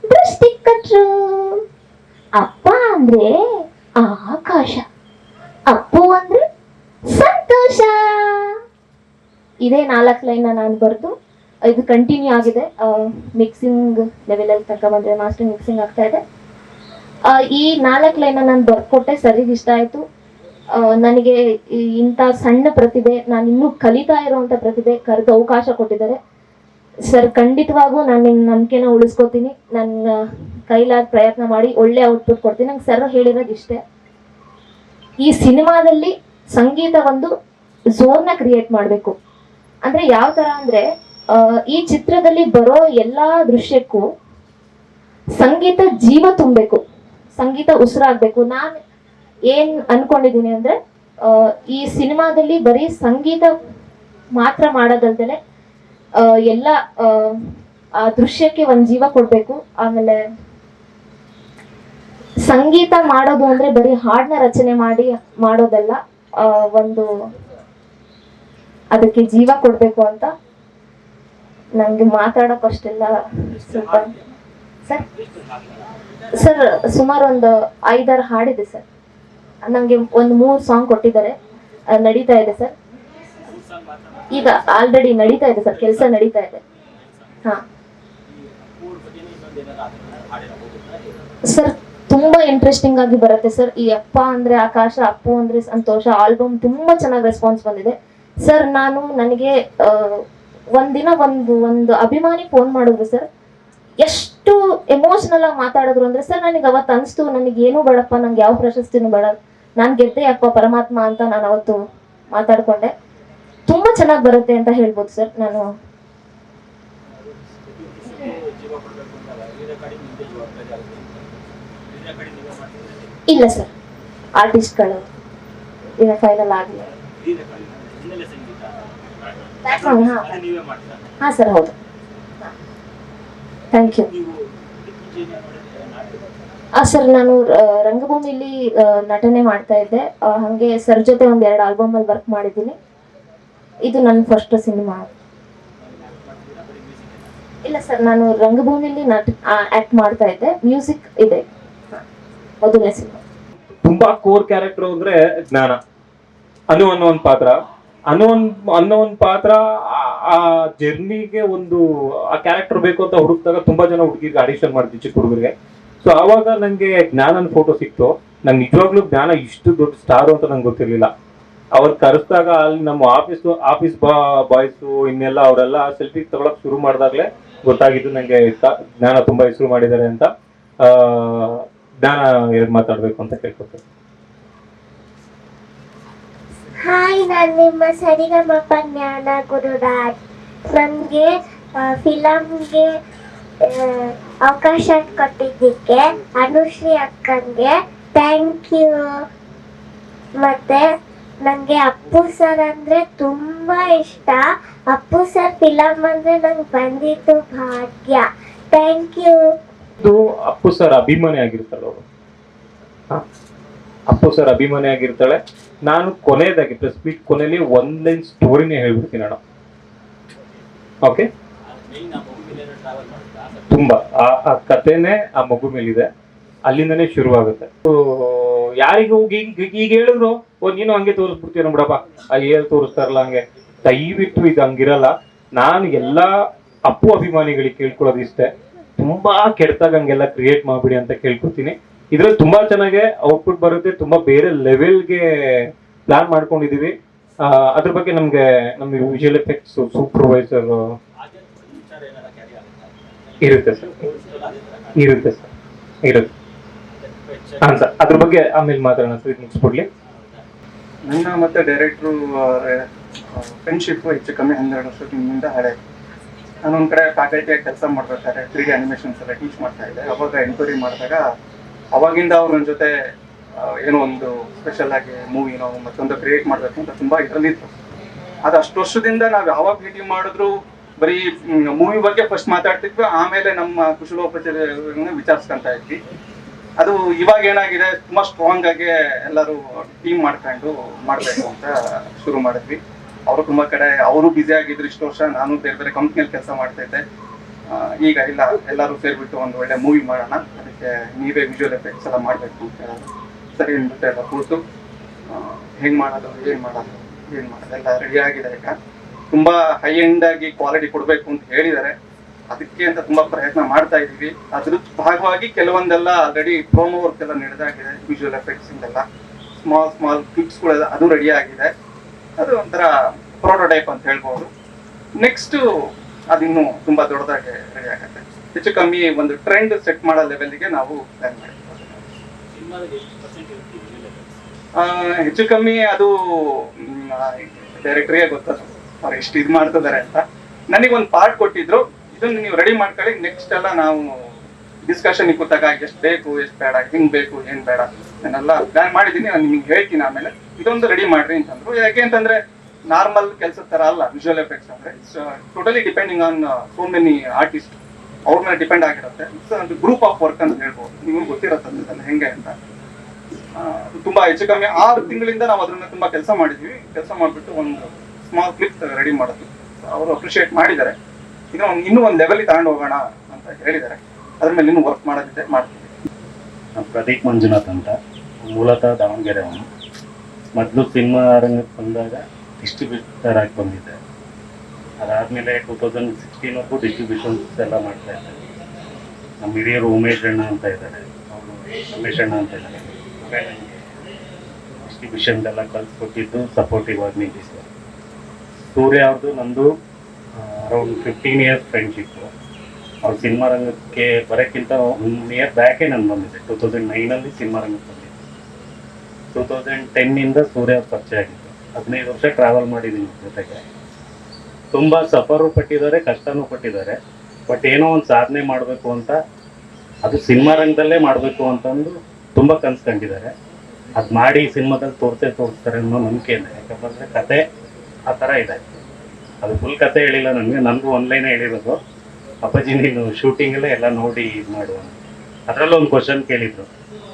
ದೃಷ್ಟಿ ಕಟ್ರು. ಅಪ್ಪ ಅಂದ್ರೆ ಆಕಾಶ. ಅಪ್ಪು ಅಂದ್ರೆ ಸಂತೋಷ. ಇದೇ ನಾಲ್ಕು ಲೈನ್ ನಾನು ಬರೆದು, ಇದು ಕಂಟಿನ್ಯೂ ಆಗಿದೆ. ಮಿಕ್ಸಿಂಗ್ ಲೆವೆಲಲ್ಲಿ ತನಕ ಬಂದ್ರೆ ಮಾಸ್ಟರ್ ಮಿಕ್ಸಿಂಗ್ ಆಗ್ತಾ ಇದೆ. ಈ ನಾಲ್ಕು ಲೈನ್ ನಾನು ಬರ್ಕೊಟ್ಟೆ ಸರಿಗೆ ಇಷ್ಟ ಆಯ್ತು. ನನಗೆ ಇಂಥ ಸಣ್ಣ ಪ್ರತಿಭೆ ನಾನು ಇನ್ನೂ ಕಲಿತಾ ಇರುವಂತ ಪ್ರತಿಭೆ ಕರೆದು ಅವಕಾಶ ಕೊಟ್ಟಿದ್ದಾರೆ. ಸರ್ ಖಂಡಿತವಾಗೂ ನಾನು ನಿಮ್ಮ ನಂಬಿಕೆನ ಉಳಿಸ್ಕೋತೀನಿ. ನನ್ನ ಕೈಲಾದ ಪ್ರಯತ್ನ ಮಾಡಿ, ಒಳ್ಳೆ ಔಟ್ಪುಟ್ ಕೊಡ್ತೀನಿ. ನಂಗೆ ಸರ್ ಹೇಳಿರೋದು ಇಷ್ಟೇ. ಈ ಸಿನಿಮಾದಲ್ಲಿ ಸಂಗೀತ ಒಂದು ಝೋನ್ನ ಕ್ರಿಯೇಟ್ ಮಾಡಬೇಕು. ಅಂದರೆ ಯಾವ ಥರ ಅಂದರೆ ಈ ಚಿತ್ರದಲ್ಲಿ ಬರೋ ಎಲ್ಲ ದೃಶ್ಯಕ್ಕೂ ಸಂಗೀತ ಜೀವ ತುಂಬಬೇಕು. ಸಂಗೀತ ಉಸಿರಾಗಬೇಕು ನಾನು ಏನು ಅನ್ಕೊಂಡಿದ್ದೀನಿ ಅಂದರೆ ಈ ಸಿನಿಮಾದಲ್ಲಿ ಬರೀ ಸಂಗೀತ ಮಾತ್ರ ಮಾಡೋದಲ್ದೇ ಎಲ್ಲ ಆ, ದೃಶ್ಯಕ್ಕೆ ಒಂದ್ ಜೀವ ಕೊಡ್ಬೇಕು. ಆಮೇಲೆ ಸಂಗೀತ ಮಾಡೋದು ಅಂದ್ರೆ ಬರೀ ಹಾಡನ್ನ ರಚನೆ ಮಾಡಿ ಮಾಡೋದಲ್ಲ ಒಂದು ಅದಕ್ಕೆ ಜೀವ ಕೊಡ್ಬೇಕು ಅಂತ ನಂಗೆ ಮಾತಾಡೋಕ್ ಅಷ್ಟೆಲ್ಲ ಸ್ವಲ್ಪ ಸರ್? ಸರ್ ಸುಮಾರು ಒಂದು ಐದಾರು ಹಾಡಿದೆ ಸರ್. ನಂಗೆ ಒಂದು ಮೂರು ಸಾಂಗ್ ಕೊಟ್ಟಿದ್ದಾರೆ. ನಡೀತಾ ಇದೆ ಸರ್. ಈಗ ಆಲ್ರೆಡಿ ನಡೀತಾ ಇದೆ ಸರ್, ಕೆಲಸ ನಡೀತಾ ಇದೆ. ಸರ್, ತುಂಬಾ ಇಂಟ್ರೆಸ್ಟಿಂಗ್ ಆಗಿ ಬರುತ್ತೆ ಸರ್. ಈ ಅಪ್ಪ ಅಂದ್ರೆ ಆಕಾಶ, ಅಪ್ಪು ಅಂದ್ರೆ ಸಂತೋಷ ಆಲ್ಬಮ್ ತುಂಬಾ ಚೆನ್ನಾಗಿ ರೆಸ್ಪಾನ್ಸ್ ಬಂದಿದೆ. ಸರ್, ನಾನು ನನಗೆ ಒಂದಿನ ಒಂದು ಒಂದು ಅಭಿಮಾನಿ ಫೋನ್ ಮಾಡಿದ್ರು ಸರ್. ಎಷ್ಟು ಎಮೋಷನಲ್ ಆಗಿ ಮಾತಾಡಿದ್ರು ಅಂದ್ರೆ ಸರ್, ನನಗೆ ಅವತ್ತು ಅನಿಸ್ತು, ನನಗೆ ಏನು ಬೇಡಪ್ಪ, ನಂಗೆ ಯಾವ ಪ್ರಶಸ್ತಿನೂ ಬೇಡ. ನಾನು ಗೆದ್ದೆ ಅಪ್ಪ ಪರಮಾತ್ಮ ಅಂತ ನಾನು ಅವತ್ತು ಮಾತಾಡ್ಕೊಂಡೆ. ತುಂಬಾ ಚೆನ್ನಾಗಿ ಬರುತ್ತೆ ಅಂತ ಹೇಳ್ಬೋದು ಸರ್ ನಾನು. ಇಲ್ಲ ಸರ್ ಆರ್ಟಿಸ್ಟ್ಗಳು ಈಗ ಫೈನಲ್ ಆಗಿಲ್ಲ ಹಾ. ಸರ್, ಹೌದು. ಥ್ಯಾಂಕ್ ಯು ಸರ್, ನಾನು ರಂಗಭೂಮಿಲಿ ನಟನೆ ಮಾಡ್ತಾ ಇದ್ದೆ. ಹಾಗೆ ಸರ್ ಜೊತೆ ಒಂದ್ ಎರಡು ಆಲ್ಬಮ್ ಅಲ್ಲಿ ವರ್ಕ್ ಮಾಡಿದ್ದೀನಿ. ಇದು ನನ್ನ ಫಸ್ಟ್ ಸಿನಿಮಾ ಇಲ್ಲ ಸರ್ ನಾನು ರಂಗಭೂಮಿಯಲ್ಲಿ ನಟ ಆಕ್ಟ್ ಮಾಡ್ತಾ ಇದ್ದೆ. ಮ್ಯೂಸಿಕ್ ಇದೆ. ಮೊದಲನೇ ಸಿನಿಮಾ ತುಂಬಾ ಕೋರ್ ಕ್ಯಾರೆಕ್ಟರ್ ಅಂದ್ರೆ ಜ್ಞಾನ. ಅನು ಅನ್ನೋ ಒಂದು ಪಾತ್ರ. ಅನು ಒಂದ್, ಅನ್ನೋ ಒಂದು ಪಾತ್ರ, ಆ- ಆ ಜರ್ನಿಗೆ ಒಂದು, ಆ ಕ್ಯಾರೆಕ್ಟರ್ ಬೇಕು ಅಂತ ಹುಡುಕ್ದಾಗ ತುಂಬಾ ಜನ ಹುಡುಗಿಗೆ ಆಡಿಷನ್ ಮಾಡ್ತೀವಿ ಚಿಕ್ಕ ಹುಡುಗರಿಗೆ. ಸೊ ಆವಾಗ ನಂಗೆ ಜ್ಞಾನನ್ ಫೋಟೋ ಸಿಕ್ತು. ನಂಗೆ ನಿಜವಾಗ್ಲೂ ಜ್ಞಾನ ಇಷ್ಟು ದೊಡ್ಡ ಸ್ಟಾರ್ ಅಂತ ನಂಗೆ ಗೊತ್ತಿರ್ಲಿಲ್ಲ. ಅವ್ರು ಕರೆಸ್ದಾಗ ಅಲ್ಲಿ ನಮ್ಮ ಆಫೀಸ್ ಆಫೀಸ್ ಬಾಯ್ಸು, ಇನ್ನೆಲ್ಲ ಅವರೆಲ್ಲ ಸೆಲ್ಫಿ ತಗೊಳಕ್ ಶುರು ಮಾಡಿದಾಗ್ಲೆ ಗೊತ್ತಾಗಿದ್ದು ನಂಗೆ ಕ- ಜ್ಞಾನ ತುಂಬಾ ಹೆಸರು ಮಾಡಿದ್ದಾರೆ ಅಂತ ಜ್ಞಾನ ಎರಡು ಮಾತಾಡ್ಬೇಕು ಅಂತ ಕೇಳ್ಕೊತೀನಿ. ಹಾಯ್ ನಾನು ನಿಮ್ಮ ಸರಿಗಮಪ ಜ್ಞಾನ ಗುರುರಾಜ್. ನನಗೆ ಫಿಲಮ್ಗೆ ಅವಕಾಶ ಕೊಟ್ಟಿದ್ದಕ್ಕೆ ಅನುಶ್ರೀ ಅಕ್ಕಂಗೆ ಥ್ಯಾಂಕ್ ಯು ಮತ್ತೆ ನನಗೆ ಅಪ್ಪು ಸರ್ ಅಂದರೆ ತುಂಬ ಇಷ್ಟ. ಅಪ್ಪು ಸರ್ ಫಿಲಮ್ ಅಂದರೆ ನಂಗೆ ಬಂದಿತ್ತು ಭಾಗ್ಯ. ಥ್ಯಾಂಕ್ ಯು ಅಪ್ಪು ಸರ್ ಅಭಿಮಾನಿ ಆಗಿರ್ತಾಳೆ ಅವರು ಅಪ್ಪು ಸರ್ ಅಭಿಮಾನಿ ಆಗಿರ್ತಾಳೆ. ನಾನು ಕೊನೆಯದಾಗಿ ಪ್ರೆಸ್ ಮೀಟ್ ಕೊನೆಯಲ್ಲಿ ಒಂದ್ ಲೈನ್ ಸ್ಟೋರಿನೇ ಹೇಳ್ಬಿಡ್ತೀನಿ ನಾನು ಓಕೆ ತುಂಬ. ಆ ಕಥೆನೇ ಆ ಮಗು ಮೇಲಿದೆ. ಅಲ್ಲಿಂದನೇ ಶುರುವಾಗುತ್ತೆ. ಯಾರಿಗೂ ಈಗ ಈಗ ಹೇಳಿದ್ರು, ಓ, ನೀನು ಹಂಗೆ ತೋರಿಸ್ಬಿಡ್ತೀರ ಬಿಡಪ್ಪ. ಆ ಏಲ್ ತೋರಿಸ್ತಾರಲ್ಲ ಹಂಗೆ. ದಯವಿಟ್ಟು ಇದು ಹಂಗಿರಲ್ಲ. ನಾನು ಎಲ್ಲಾ ಅಪ್ಪು ಅಭಿಮಾನಿಗಳಿಗೆ ಕೇಳ್ಕೊಳ್ಳೋದು ಇಷ್ಟೇ. ತುಂಬಾ ಕೆಡ್ತಾಗ ಹಂಗೆಲ್ಲ ಕ್ರಿಯೇಟ್ ಮಾಡ್ಬಿಡಿ ಅಂತ ಕೇಳ್ಕೊತೀನಿ. ಇದ್ರಲ್ಲಿ ತುಂಬಾ ಚೆನ್ನಾಗಿ ಔಟ್ಪುಟ್ ಬರುತ್ತೆ. ತುಂಬಾ ಬೇರೆ ಲೆವೆಲ್ಗೆ ಪ್ಲಾನ್ ಮಾಡ್ಕೊಂಡಿದೀವಿ. ಅದ್ರ ಬಗ್ಗೆ ನಮ್ಗೆ ನಮ್ಮ ವಿಜುವಲ್ ಎಫೆಕ್ಟ್ಸ್ ಸೂಪರ್ವೈಸರ್ ಇರುತ್ತೆ ಸರ್. ಇರುತ್ತೆ ಸರ್. ಇರುತ್ತೆ. ಅದ್ರ ಬಗ್ಗೆ ಆಮೇಲೆ ಮಾತಾಡೋಣ, ಸರ್. ಇದು ಮುಗಿಸ್ಬಿಡ್ಲಿ. ನನ್ನ ಮತ್ತೆ ಡೈರೆಕ್ಟ್ರು ಫ್ರೆಂಡ್ಶಿಪ್ ಹೆಚ್ಚು ಕಮ್ಮಿ ಹನ್ನೆರಡು ವರ್ಷದಿಂದ ಹಳೆ. ನಾನು ಒಂದ್ ಕಡೆ ಫ್ಯಾಕಲ್ಟಿಯಾಗಿ ಕೆಲಸ ಮಾಡ್ಬೇಕಾದ್ರೆ ತ್ರೀ ಡಿ ಅನಿಮೇಷನ್ಸ್ ಎಲ್ಲ ಟೀಚ್ ಮಾಡ್ತಾ ಇದ್ದೆ. ಅವಾಗ ಎನ್ಕ್ವೈರಿ ಮಾಡಿದಾಗ, ಅವಾಗಿಂದ ಅವ್ರ ನನ್ನ ಜೊತೆ ಏನೋ ಒಂದು ಸ್ಪೆಷಲ್ ಆಗಿ ಮೂವಿನೋ ಮತ್ತೊಂದು ಕ್ರಿಯೇಟ್ ಮಾಡಬೇಕು ಅಂತ ತುಂಬ ಇದರಲ್ಲಿತ್ತು ಅದು ಅಷ್ಟು ವರ್ಷದಿಂದ ನಾವು ಯಾವಾಗ ಭೇಟಿ ಮಾಡಿದ್ರು, ಬರೀ ಮೂವಿ ಬಗ್ಗೆ ಫಸ್ಟ್ ಮಾತಾಡ್ತಿದ್ವಿ. ಆಮೇಲೆ ನಮ್ಮ ಕುಶಲೋಪಚಾರ ವಿಚಾರಿಸ್ಕೊಂತ ಇದ್ವಿ. ಅದು ಇವಾಗ ಏನಾಗಿದೆ, ತುಂಬಾ ಸ್ಟ್ರಾಂಗ್ ಆಗಿ ಎಲ್ಲರೂ ಟೀಮ್ ಮಾಡ್ಕೊಂಡು ಮಾಡಬೇಕು ಅಂತ ಶುರು ಮಾಡಿದ್ವಿ. ಅವರು ತುಂಬಾ ಕಡೆ, ಅವರು ಬ್ಯುಸಿ ಆಗಿದ್ರು ಇಷ್ಟು ವರ್ಷ, ನಾನು ಬೇರೆ ಬೇರೆ ಕಂಪ್ನಿಯಲ್ಲಿ ಕೆಲಸ ಮಾಡ್ತಾ ಇದ್ದೆ. ಈಗ ಇಲ್ಲ, ಎಲ್ಲರೂ ಸೇರ್ಬಿಟ್ಟು ಒಂದು ಒಳ್ಳೆ ಮೂವಿ ಮಾಡೋಣ. ಅದಕ್ಕೆ ನೀವೇ ವಿಜುವಲ್ ಎಫೆಕ್ಟ್ಸ್ ಎಲ್ಲ ಮಾಡಬೇಕು ಅಂತ ಹೇಳೋದು ಸರಿ ಅಂದ್ಬಿಟ್ಟು ಎಲ್ಲ ಕೂತು ಹೆಂಗೆ ಮಾಡೋದು, ಏನ್ ಮಾಡೋದು, ಏನು ಮಾಡೋದು, ಎಲ್ಲ ರೆಡಿ ಆಗಿದೆ ಈಗ. ತುಂಬಾ ಹೈ ಎಂಡ್ ಆಗಿ ಕ್ವಾಲಿಟಿ ಕೊಡಬೇಕು ಅಂತ ಹೇಳಿದ್ದಾರೆ. ಅದಕ್ಕೆ ಅಂತ ತುಂಬಾ ಪ್ರಯತ್ನ ಮಾಡ್ತಾ ಇದೀವಿ ಅದ್ರ ಭಾಗವಾಗಿ ಕೆಲವೊಂದೆಲ್ಲ ಆಲ್ರೆಡಿ ಪ್ರೋಮೋ ವರ್ಕ್ ಎಲ್ಲ ನಡೆದಾಗಿದೆ ವಿಜುವಲ್ ಎಫೆಕ್ಟ್ಸ್ ಇಂದೆಲ್ಲ. ಸ್ಮಾಲ್ ಸ್ಮಾಲ್ ಕ್ಲಿಪ್ಸ್ಗಳೆಲ್ಲ ಅದು ರೆಡಿ ಆಗಿದೆ. ಅದು ಒಂಥರ ಪ್ರೋಟೋಟೈಪ್ ಅಂತ ಹೇಳ್ಬೋದು. ನೆಕ್ಸ್ಟ್ ಅದಿನ್ನು ತುಂಬಾ ದೊಡ್ಡದಾಗಿ ರೆಡಿ ಆಗುತ್ತೆ. ಹೆಚ್ಚು ಕಮ್ಮಿ ಒಂದು ಟ್ರೆಂಡ್ ಸೆಟ್ ಮಾಡೋ ಲೆವೆಲ್ಗೆ ನಾವು ಪ್ಲಾನ್? ಆ, ಹೆಚ್ಚು ಕಮ್ಮಿ ಅದು ಡೈರೆಕ್ಟ್ರಿಗೆ ಗೊತ್ತದು. ಅವ್ರು ಎಷ್ಟು ಇದು ಮಾಡ್ತಿದ್ದಾರೆ ಅಂತ. ನನಗೊಂದು ಪಾರ್ಟ್ ಕೊಟ್ಟಿದ್ರು. ಇದನ್ನ ನೀವು ರೆಡಿ ಮಾಡ್ಕೊಳ್ಳಿ. ನೆಕ್ಸ್ಟ್ ಎಲ್ಲ ನಾವು ಡಿಸ್ಕಷನ್ ಕೂತಾಗ ಎಷ್ಟು ಬೇಕು, ಎಷ್ಟು ಬೇಡ, ಹೆಂಗ್ ಬೇಕು, ಏನ್ ಬೇಡ ನಾನೆಲ್ಲ ಪ್ಲಾನ್ ಮಾಡಿದ್ದೀನಿ. ನಾನು ನಿಮ್ಗೆ ಹೇಳ್ತೀನಿ ಆಮೇಲೆ. ಇದೊಂದು ರೆಡಿ ಮಾಡ್ರಿ ಅಂತಂದ್ರು. ಯಾಕೆ ಅಂತಂದ್ರೆ ನಾರ್ಮಲ್ ಕೆಲಸದ ತರ ಅಲ್ಲ ವಿಜುವಲ್ ಎಫೆಕ್ಟ್ಸ್ ಅಂದ್ರೆ. Totally depending on so many artist ಅವ್ರ ಮೇಲೆ ಡಿಪೆಂಡ್ ಆಗಿರುತ್ತೆ. ಇಟ್ಸ್ ಒಂದು ಗ್ರೂಪ್ ಆಫ್ ವರ್ಕ್ ಅಂತ ಹೇಳ್ಬೋದು. ನಿಮ್ಗೆ ಗೊತ್ತಿರತ್ತೆ ಹೆಂಗೆ ಅಂತ. ತುಂಬಾ ಹೆಚ್ಚು ಕಮ್ಮಿ. ಆರು ತಿಂಗಳಿಂದ ನಾವು ಅದ್ರ ಮೇಲೆ ತುಂಬಾ ಕೆಲಸ ಮಾಡಿದೀವಿ. ಕೆಲಸ ಮಾಡಿಬಿಟ್ಟು ಒಂದು ಸ್ಮಾಲ್ ಕ್ಲಿಪ್ ರೆಡಿ ಮಾಡಿದ್ವಿ ಅವರು ಅಪ್ರಿಷಿಯೇಟ್ ಮಾಡಿದ್ದಾರೆ. ಇನ್ನೂ ಇನ್ನೂ ಒಂದು ಲೆವೆಲ್ ತಗೊಂಡು ಹೋಗೋಣ ಅಂತ ಹೇಳಿದ್ದಾರೆ. ಅದ್ರ ಮೇಲೆ ಇನ್ನೂ ವರ್ಕ್ ಮಾಡೋದಿದೆ ಮಾಡ್ತೀವಿ. ಪ್ರದೀಪ್ ಮಂಜುನಾಥ್ ಅಂತ. ಮೂಲತಃ ದಾವಣಗೆರೆ ಅವನು ಮೊದಲು ಸಿನಿಮಾ ರಂಗಕ್ಕೆ ಬಂದಾಗ ಡಿಸ್ಟ್ರಿಬ್ಯೂಟರ್ ಆಗಿ ಬಂದಿದ್ದೆ. ಅದಾದಮೇಲೆ ಟೂ ತೌಸಂಡ್ ಸಿಕ್ಸ್ಟೀನ್ವರೆಗೂ ಡಿಸ್ಟ್ರಿಬ್ಯೂಷನ್ಸ್ ಎಲ್ಲ ಮಾಡ್ತಾ ಇದ್ದಾರೆ ನಮ್ಮ ಹಿರಿಯರು ಉಮೇಶ್ ಅಣ್ಣ ಅಂತ ಇದ್ದಾರೆ. ಅವರು ರಮೇಶ್ ಅಣ್ಣ ಅಂತ ಇದ್ದಾರೆ. ಡಿಸ್ಟ್ರಿಬ್ಯೂಷನ್ಗೆಲ್ಲ ಕಲ್ಸ್ಕೊಟ್ಟಿದ್ದು ಸಪೋರ್ಟಿವ್ ಆಗಿ ನಿಂತಿದ್ದಾರೆ ಸೂರ್ಯ ಅವ್ರದ್ದು ನಂದು ಅರೌಂಡ್ ಫಿಫ್ಟೀನ್ ಇಯರ್ಸ್ ಫ್ರೆಂಡ್ಶಿಪ್ಪು ಅವ್ರು ಸಿನಿಮಾ ರಂಗಕ್ಕೆ ಬರೋಕ್ಕಿಂತ ಒನ್ ಇಯರ್ ಬ್ಯಾಕೇ ನಾನು ಬಂದಿದ್ದೆ ಟೂ ತೌಸಂಡ್ ನೈನಲ್ಲಿ ಸಿನಿಮಾ ರಂಗಕ್ಕೆ ಬಂದಿದ್ದೆ ಟೂ ತೌಸಂಡ್ ಟೆನ್ನಿಂದ ಸೂರ್ಯ ಪರಿಚಯ ಆಗಿತ್ತು ಹದಿನೈದು ವರ್ಷ ಟ್ರಾವೆಲ್ ಮಾಡಿದ್ದೀನಿ ಜೊತೆಗೆ. ತುಂಬ ಸಫರು ಪಟ್ಟಿದ್ದಾರೆ, ಕಷ್ಟನೂ ಪಟ್ಟಿದ್ದಾರೆ. ಬಟ್ ಏನೋ ಒಂದು ಸಾಧನೆ ಮಾಡಬೇಕು ಅಂತ, ಅದು ಸಿನಿಮಾ ರಂಗದಲ್ಲೇ ಮಾಡಬೇಕು ಅಂತಂದು ತುಂಬ ಕನ್ಸ್ಕೊಂಡಿದ್ದಾರೆ ಅದು ಮಾಡಿ ಸಿನಿಮಾದಲ್ಲಿ ತೋರಿಸೇ ತೋರಿಸ್ತಾರೆ ಅನ್ನೋ ನಂಬಿಕೆ ಇದೆ. ಯಾಕಂದ್ರೆ ಕತೆ ಆ ಥರ ಇದೆ. ಅದು ಫುಲ್ ಕತೆ ಹೇಳಿಲ್ಲ ನನಗೆ ನನಗೂ ಆನ್ಲೈನೇ ಹೇಳಿರೋದು. ಅಪ್ಪಾಜಿ, ನೀನು ಶೂಟಿಂಗಲ್ಲೇ ಎಲ್ಲ ನೋಡಿ ಇದು ಮಾಡು ಅಂತ. ಅದರಲ್ಲೂ ಒಂದು ಕ್ವಶನ್ ಕೇಳಿದ್ರು.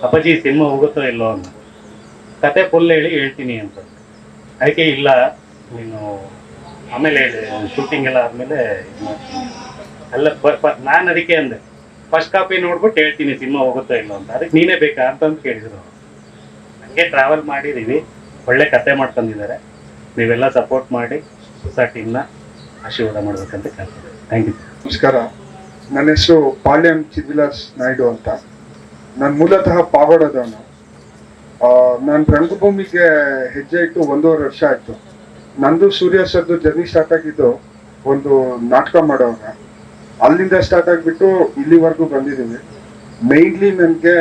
ಅಪ್ಪಾಜಿ ಸಿನಿಮಾ ಹೋಗುತ್ತೋ ಇಲ್ಲೋ ಅಂತ. ಕತೆ ಫುಲ್ ಹೇಳಿ ಹೇಳ್ತೀನಿ ಅಂತ. ಅದಕ್ಕೆ ಇಲ್ಲ, ನೀನು ಆಮೇಲೆ ಹೇಳಿ ಶೂಟಿಂಗ್ ಎಲ್ಲ ಆದಮೇಲೆ ಇದು ಮಾಡ್ತೀನಿ ಅಲ್ಲ ನಾನು ಅದಕ್ಕೆ ಅಂದೆ. ಫಸ್ಟ್ ಕಾಪಿ ನೋಡ್ಬಿಟ್ಟು ಹೇಳ್ತೀನಿ ಸಿನಿಮಾ ಹೋಗುತ್ತೋ ಇಲ್ಲೋ ಅಂತ. ಅದಕ್ಕೆ ನೀನೇ ಬೇಕಾ ಅಂತಂದು ಕೇಳಿದ್ರು ನನಗೆ ಟ್ರಾವೆಲ್ ಮಾಡಿದ್ದೀವಿ ಒಳ್ಳೆ ಕತೆ ಮಾಡ್ಕೊಂಡಿದ್ದಾರೆ ನೀವೆಲ್ಲ ಸಪೋರ್ಟ್ ಮಾಡಿ. ಹೊಸ ಟೀಮ್ನ ಆಶೀರ್ವಾದ ಮಾಡ್ಬೇಕಂತ ಕೇಳ್ತೀನಿ. ಥ್ಯಾಂಕ್ ಯು ನಮಸ್ಕಾರ. ನನ್ನ ಹೆಸರು ಪಾಳ್ಯಂ ಚಿದ್ವಿಲಾಸ್ ನಾಯ್ಡು ಅಂತ. ನಾನು ಮೂಲತಃ ಪಾವಡದವನು. ನಾನು ರಂಗಭೂಮಿಗೆ ಹೆಜ್ಜೆ ಇಟ್ಟು ಒಂದೂವರೆ ವರ್ಷ ಆಯಿತು. ನಂದು ಸೂರ್ಯ ಸರ್ದು ಜರ್ನಿ ಸ್ಟಾರ್ಟ್ ಆಗಿದ್ದು ಒಂದು ನಾಟಕ ಮಾಡೋವಾಗ. ಅಲ್ಲಿಂದ ಸ್ಟಾರ್ಟ್ ಆಗಿಬಿಟ್ಟು ಇಲ್ಲಿವರೆಗೂ ಬಂದಿದ್ದೀವಿ ಮೈನ್ಲಿ ನನಗೆ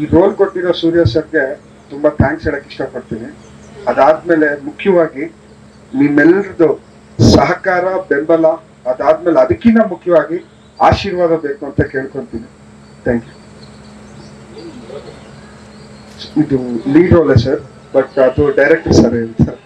ಈ ರೋಲ್ ಕೊಟ್ಟಿರೋ ಸೂರ್ಯ ಸರ್ಗೆ ತುಂಬ ಥ್ಯಾಂಕ್ಸ್ ಹೇಳಕ್ಕೆ ಇಷ್ಟಪಡ್ತೀನಿ. ಅದಾದ್ಮೇಲೆ ಮುಖ್ಯವಾಗಿ ನಿಮ್ಮೆಲ್ಲರದು ಸಹಕಾರ, ಬೆಂಬಲ ಅದಾದ್ಮೇಲೆ ಅದಕ್ಕಿಂತ ಮುಖ್ಯವಾಗಿ ಆಶೀರ್ವಾದ ಬೇಕು ಅಂತ ಕೇಳ್ಕೊಂತೀನಿ. ಥ್ಯಾಂಕ್ ಯು ಇದು ಲೀಡ್ ರೋಲ್ ಸರ್ ಬಟ್ ಅದು ಡೈರೆಕ್ಟರ್ ಸರ್ ಹೇಳ್ತಾರೆ.